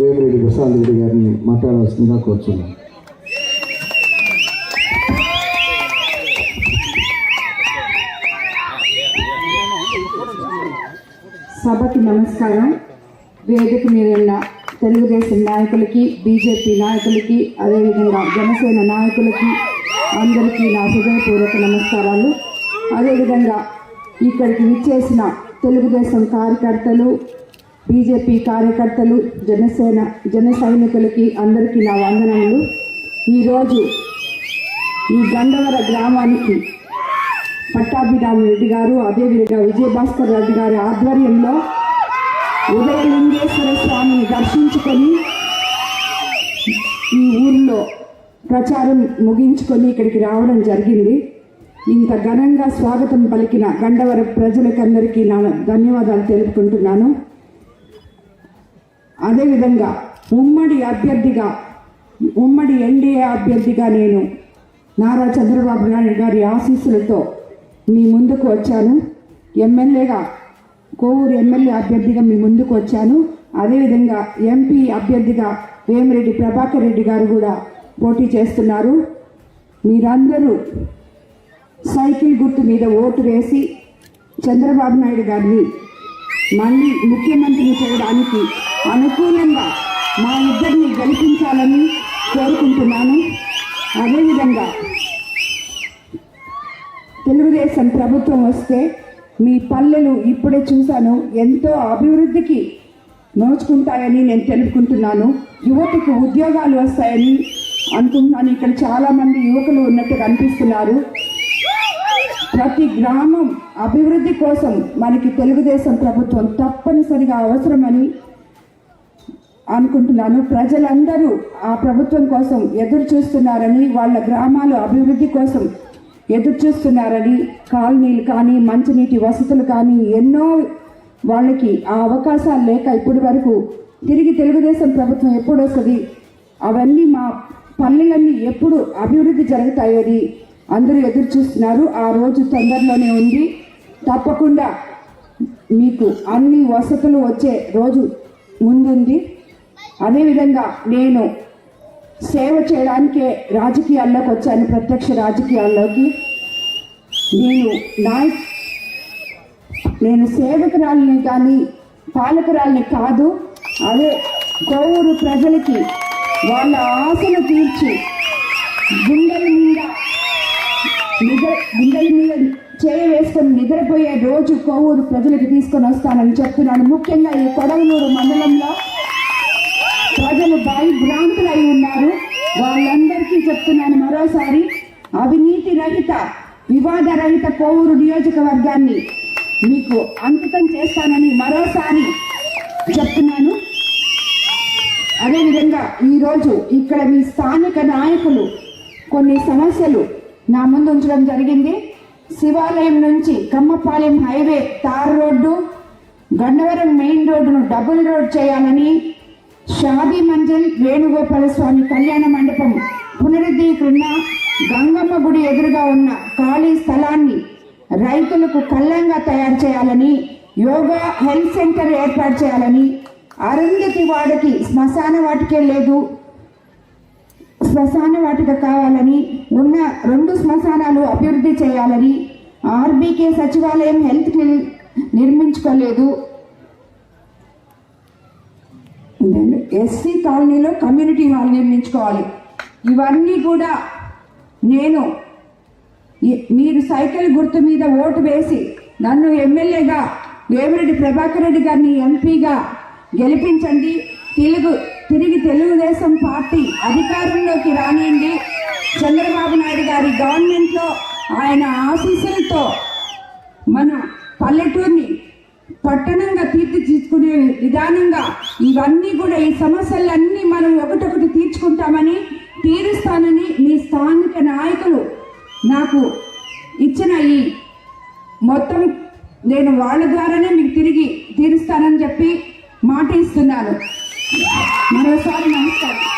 వేమిరెడ్డి ప్రసాద్ రెడ్డి గారిని మాట్లాడాల్సిందిగా కోరుచున్నాను. సభకి నమస్కారం. వేదిక మీద తెలుగుదేశం నాయకులకి బీజేపీ నాయకులకి అదేవిధంగా జనసేన నాయకులకి అందరికీ నా హృదయపూర్వక నమస్కారాలు. అదేవిధంగా ఇక్కడికి విచ్చేసిన తెలుగుదేశం కార్యకర్తలు బీజేపీ కార్యకర్తలు జనసేన జన సైనికులకి అందరికీ నా వందనములు ఈరోజు ఈ గండవర గ్రామానికి పట్టాభిరామ రెడ్డి గారు అదేవిధంగా విజయభాస్కర్ రెడ్డి గారి ఆధ్వర్యంలో ఉదయలింగేశ్వర స్వామిని దర్శించుకొని ఈ ఊర్లో ప్రచారం ముగించుకొని ఇక్కడికి రావడం జరిగింది. ఇంత ఘనంగా స్వాగతం పలికిన గండవర ప్రజలకందరికీ నా ధన్యవాదాలు తెలుపుకుంటున్నాను. అదేవిధంగా ఉమ్మడి అభ్యర్థిగా ఉమ్మడి ఎన్డీఏ అభ్యర్థిగా నేను నారా చంద్రబాబు నాయుడు గారి ఆశీస్సులతో మీ ముందుకు వచ్చాను. ఎమ్మెల్యేగా కోవూరు ఎమ్మెల్యే అభ్యర్థిగా మీ ముందుకు వచ్చాను. అదేవిధంగా ఎంపీ అభ్యర్థిగా వేమిరెడ్డి ప్రభాకర్ రెడ్డి గారు కూడా పోటీ చేస్తున్నారు. మీరందరూ సైకిల్ గుర్తు మీద ఓటు వేసి చంద్రబాబు నాయుడు గారిని మళ్ళీ ముఖ్యమంత్రిని చేయడానికి అనుకూలంగా మా ఇద్దరిని గెలిపించాలని కోరుకుంటున్నాను. అదేవిధంగా తెలుగుదేశం ప్రభుత్వం వస్తే మీ పల్లెలు ఇప్పుడే చూశాను ఎంతో అభివృద్ధికి నోచుకుంటాయని నేను తెలుపుకుంటున్నాను. యువతకు ఉద్యోగాలు వస్తాయని అనుకుంటున్నాను. ఇక్కడ చాలామంది యువకులు ఉన్నట్టు కనిపిస్తున్నారు. ప్రతి గ్రామం అభివృద్ధి కోసం మనకి తెలుగుదేశం ప్రభుత్వం తప్పనిసరిగా అవసరమని అనుకుంటున్నాను. ప్రజలందరూ ఆ ప్రభుత్వం కోసం ఎదురు చూస్తున్నారని వాళ్ళ గ్రామాలు అభివృద్ధి కోసం ఎదురు చూస్తున్నారని కాలనీలు కానీ మంచినీటి వసతులు కానీ ఎన్నో వాళ్ళకి ఆ అవకాశాలు లేక ఇప్పటి వరకు తిరిగి తెలుగుదేశం ప్రభుత్వం ఎప్పుడు వస్తుంది? అవన్నీ మా పల్లెలన్నీ ఎప్పుడు అభివృద్ధి జరుగుతాయని అందరూ ఎదురు చూస్తున్నారు. ఆ రోజు తొందరలోనే ఉంది. తప్పకుండా మీకు అన్ని వసతులు వచ్చే రోజు ముందుంది. అదేవిధంగా నేను సేవ చేయడానికే రాజకీయాల్లోకి వచ్చాను ప్రత్యక్ష రాజకీయాల్లోకి. నేను నాయ నేను సేవకురాలిని కానీ పాలకురాలని కాదు అదే కోవూరు ప్రజలకి వాళ్ళ ఆశలు తీర్చి గుండెల మీద నిద్ర గుండెల మీద చేయ వేసుకొని నిద్రపోయే రోజు కోవూరు ప్రజలకు తీసుకొని వస్తానని చెప్తున్నాను. ముఖ్యంగా ఈ కొడవలూరు మండలంలో ప్రజలు భయభ్రాంతులై ఉన్నారు. వాళ్ళందరికీ చెప్తున్నాను మరోసారి. అవినీతి రహిత వివాద రహిత కోవూరు నియోజకవర్గాన్ని మీకు అంకితం చేస్తానని మరోసారి చెప్తున్నాను. అదేవిధంగా ఈరోజు ఇక్కడ మీ స్థానిక నాయకులు కొన్ని సమస్యలు నా ముందు ఉంచడం జరిగింది. శివాలయం నుంచి Kammapalem highway tar road Gannavaram main రోడ్డును డబుల్ రోడ్ చేయాలని షాదీ మంజల్ వేణుగోపాల స్వామి కళ్యాణ మండపం పునరుద్ధీకరణ గంగమ్మ గుడి ఎదురుగా ఉన్న ఖాళీ స్థలాన్ని రైతులకు కళ్ళంగా తయారు చేయాలని యోగా హెల్త్ సెంటర్ ఏర్పాటు చేయాలని అరుంధతి వాడికి శ్మశాన వాటికే లేదు శ్మశాన వాటిక కావాలని ఉన్న రెండు శ్మశానాలు అభివృద్ధి చేయాలని ఆర్బీకే సచివాలయం హెల్త్ క్లినిక్ నిర్మించుకోలేదు. ఎస్సీ కాలనీలో కమ్యూనిటీ హాల్ నిర్మించుకోవాలి. ఇవన్నీ కూడా నేను మీరు సైకిల్ గుర్తు మీద ఓటు వేసి నన్ను ఎమ్మెల్యేగా వేమిరెడ్డి ప్రభాకర్ రెడ్డి గారిని ఎంపీగా గెలిపించండి. తెలుగు తిరిగి తెలుగుదేశం పార్టీ అధికారంలోకి రానియండి. చంద్రబాబు నాయుడు గారి గవర్నమెంట్లో ఆయన ఆశీస్సులతో మన పల్లెటూరిని పట్టణంగా తీర్చిదిద్దుకునే విధానంగా ఇవన్నీ కూడా ఈ సమస్యలన్నీ మనం ఒకటొకటి తీర్చుకుంటామని తీరుస్తానని మీ స్థానిక నాయకులు నాకు ఇచ్చిన ఈ మొత్తం నేను వాళ్ళ ద్వారానే మీకు తిరిగి తీరుస్తానని చెప్పి మాట ఇస్తున్నాను. మరోసారి నమస్కారం.